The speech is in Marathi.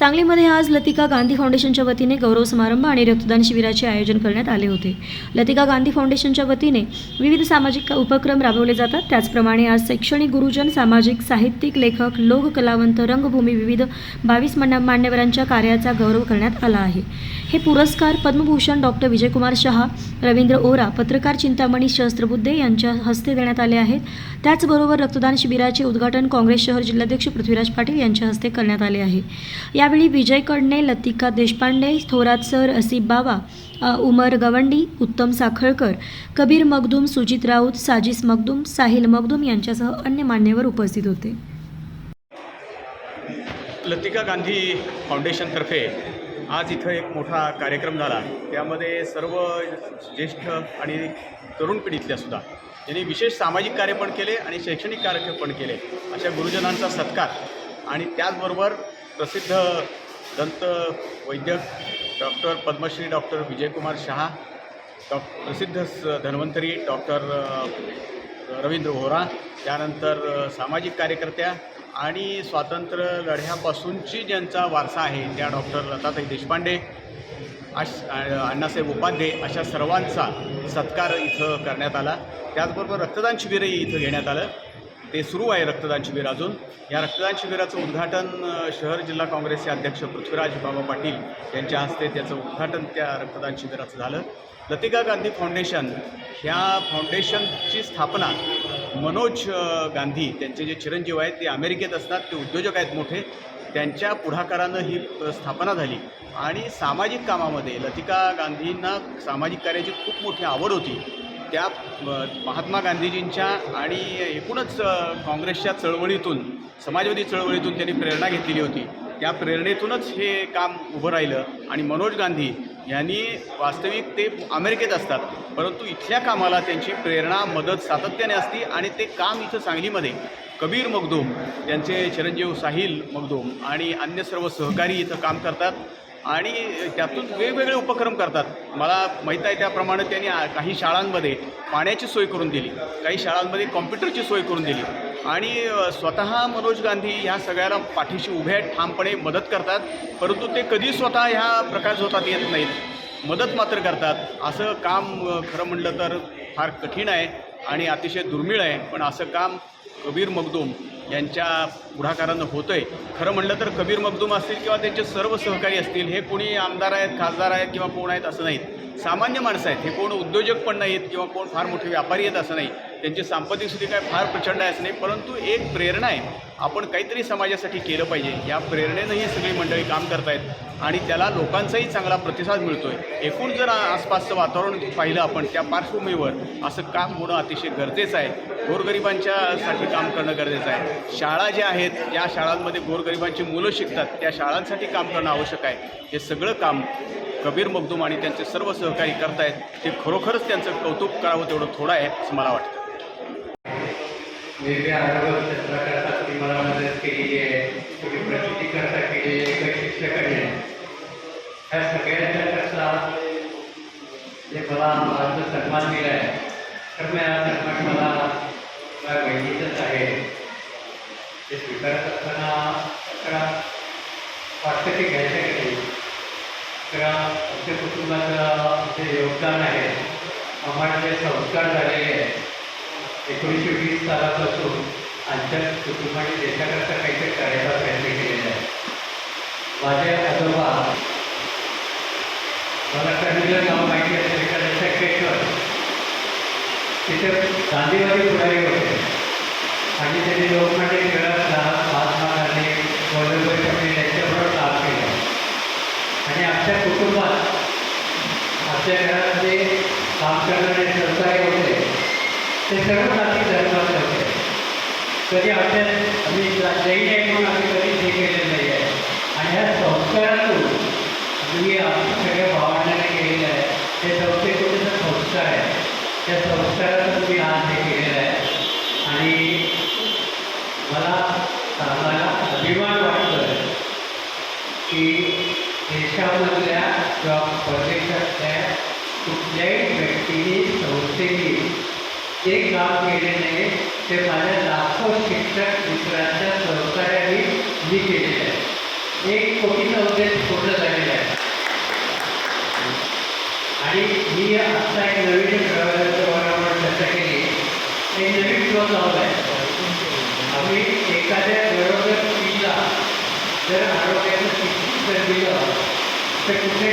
सांगलीमध्ये आज लतिका गांधी फाउंडेशनच्या वतीने गौरव समारंभ आणि रक्तदान शिबिराचे आयोजन करण्यात आले होते. लतिका गांधी फाउंडेशनच्या वतीने विविध सामाजिक उपक्रम राबवले जातात. त्याचप्रमाणे आज शैक्षणिक गुरुजन सामाजिक साहित्यिक लेखक लोक कलावंत रंगभूमी विविध बावीस मान्यवरांच्या कार्याचा गौरव करण्यात आला आहे. हे पुरस्कार पद्मभूषण डॉक्टर विजयकुमार शहा रवींद्र ओरा पत्रकार चिंतामणी सहस्त्रबुद्धे यांच्या हस्ते देण्यात आले आहेत. त्याचबरोबर रक्तदान शिबिराचे उद्घाटन काँग्रेस शहर जिल्हाध्यक्ष पृथ्वीराज पाटील यांच्या हस्ते करण्यात आले आहे. या यावेळी विजय कडणे लतिका देशपांडे थोरात सर असिफ बाबा उमर गवंडी उत्तम साखळकर कबीर मगदूम सुजित राऊत साजिस मगदूम साहिल मगदूम यांच्यासह अन्य मान्यवर उपस्थित होते. लतिका गांधी फाउंडेशनतर्फे आज इथं एक मोठा कार्यक्रम झाला. त्यामध्ये सर्व ज्येष्ठ आणि तरुण पिढीतल्या सुद्धा यांनी विशेष सामाजिक कार्य पण केले आणि शैक्षणिक कार्य पण केले. अशा गुरुजनांचा सत्कार आणि त्याचबरोबर प्रसिद्ध दंत वैद्यक डॉक्टर पद्मश्री डॉक्टर विजयकुमार शहा डॉ प्रसिद्ध स- धन्वंतरी डॉक्टर रवींद्र होरा त्यानंतर सामाजिक कार्यकर्त्या आणि स्वातंत्र्य लढ्यापासूनची ज्यांचा वारसा आहे त्या डॉक्टर लताताई देशपांडे आश अण्णासाहेब उपाध्ये अशा सर्वांचा सत्कार इथं करण्यात आला. त्याचबरोबर रक्तदान शिबिरही इथं घेण्यात आलं. ते सुरू आहे रक्तदान शिबिर अजून. या रक्तदान शिबिराचं उद्घाटन शहर जिल्हा काँग्रेसचे अध्यक्ष पृथ्वीराज बाबा पाटील यांच्या हस्ते त्याचं उद्घाटन त्या रक्तदान शिबिराचं झालं. लतिका गांधी फाउंडेशन ह्या फाउंडेशनची स्थापना मनोज गांधी त्यांचे जे चिरंजीव आहेत ते अमेरिकेत असतात ते उद्योजक आहेत मोठे. त्यांच्या पुढाकारानं ही स्थापना झाली. आणि सामाजिक कामामध्ये लतिका गांधींना सामाजिक कार्याची खूप मोठी आवड होती. त्या महात्मा गांधीजींच्या आणि एकूणच काँग्रेसच्या चळवळीतून समाजवादी चळवळीतून त्यांनी प्रेरणा घेतलेली होती. त्या प्रेरणेतूनच हे काम उभं राहिलं आणि मनोज गांधी यांनी वास्तविक ते अमेरिकेत असतात परंतु इथल्या कामाला त्यांची प्रेरणा मदत सातत्याने असते आणि ते काम इथं सांगलीमध्ये कबीर मगदूम त्यांचे चिरंजीव साहिल मगदूम आणि अन्य सर्व सहकारी इथं काम करतात. आणि त्यातून वेगवेगळे उपक्रम करतात. मला माहीत आहे त्याप्रमाणे त्यांनी काही शाळांमध्ये पाण्याची सोय करून दिली. काही शाळांमध्ये कॉम्प्युटरची सोय करून दिली. आणि स्वतः मनोज गांधी ह्या सगळ्याला पाठीशी उभ्या ठामपणे मदत करतात. परंतु ते कधी स्वतः ह्या प्रकार होतात येत नाहीत. मदत मात्र करतात. असं काम खरं म्हणलं तर फार कठीण आहे आणि अतिशय दुर्मिळ आहे. पण असं काम कबीर मगदूम यांच्या पुढाकारानं होतं आहे खरं म्हणलं तर कबीर मखदूम असतील किंवा त्यांचे सर्व सहकारी असतील हे कोणी आमदार आहेत खासदार आहेत किंवा कोण आहेत असं नाहीत. सामान्य माणसं आहेत. हे कोण उद्योजक पण नाहीत किंवा कोण फार मोठे व्यापारी आहेत असं नाही. त्यांची संपत्ती स्थिती काय फार प्रचंड आहे असं नाही. परंतु एक प्रेरणा आहे. आपण काहीतरी समाजासाठी केलं पाहिजे. या प्रेरणेनं ही सगळी मंडळी काम करतायत. आणि त्याला लोकांचाही चांगला प्रतिसाद मिळतो आहे एकूण जर आसपासचं वातावरण पाहिलं आपण त्या पार्श्वभूमीवर असं काम होणं अतिशय गरजेचं आहे. गोरगरिबांच्यासाठी काम करणं गरजेचं आहे. शाळा ज्या आहेत या शाळांमध्ये गोरगरिबांची मुलं शिकतात. त्या शाळांसाठी काम करणं आवश्यक आहे. हे सगळं काम कबीर मगदूम आणि त्यांचे सर्व सहकारी करतायत ते खरोखरच त्यांचं कौतुक करावं तेवढं थोडं आहे असं मला वाटतं. वेगळ्या मला मदत आहे. ह्या जे मला सन्मान दिला आहे तर मी हा सन्मान मला माझ्या आहे. ते स्वीकारत असताना तर वाटतं ते घ्यायचं की नाही तर आमच्या कुटुंबाचं जे योगदान आहे. आम्हाला जे संस्कार झालेले आहेत एकोणीसशे वीस सालापासून आमच्या कुटुंबाने देशाकरता काहीतरी करायचा प्रयत्न केलेला आहे. माझे आजोबा मला कर्मिलं नाव माहिती असेल एखाद्या सेक्रेटर तिथे गांधीवादी पुढारी होते. आणि त्यांनी लोकमान्य टिळकला महात्मा गांधी वल्लभभाई पटेल यांच्याबरोबर काम केलं आणि आमच्या कुटुंबात आमच्या घरामध्ये काम करणारे सहकारी होते ते सर्व जाती धर्माचे कधी आमच्या आम्ही जैन आहे म्हणून आम्ही कधी हे केलेलं नाही आहे. आणि ह्या संस्कारातून तुम्ही आमच्या सगळ्या भावंडाने केलेलं आहे. ते संस्थेचे संस्कार आहे. त्या संस्कारातून तुम्ही आज हे केलेलं आहे. आणि मला सांगायला अभिमान वाटतोय की देशामधल्या किंवा परदेशातल्या कुठल्याही व्यक्तीने संस्थेने एक काम केले नाही ते माझ्या लाखो शिक्षक मित्रांच्या सहकार्याने मी केलेलं आहे. एक कोटीचा उद्देश पूर्ण झालेला आहे. आणि मी आता एक नवीन प्रवासाच्या चर्चा केली एक नवीन श्लोक लावला आहे. आम्ही एखाद्या बरोबर स्त्रीला जर आरोग्याचं शिक्षण तर दिलं तर कुठे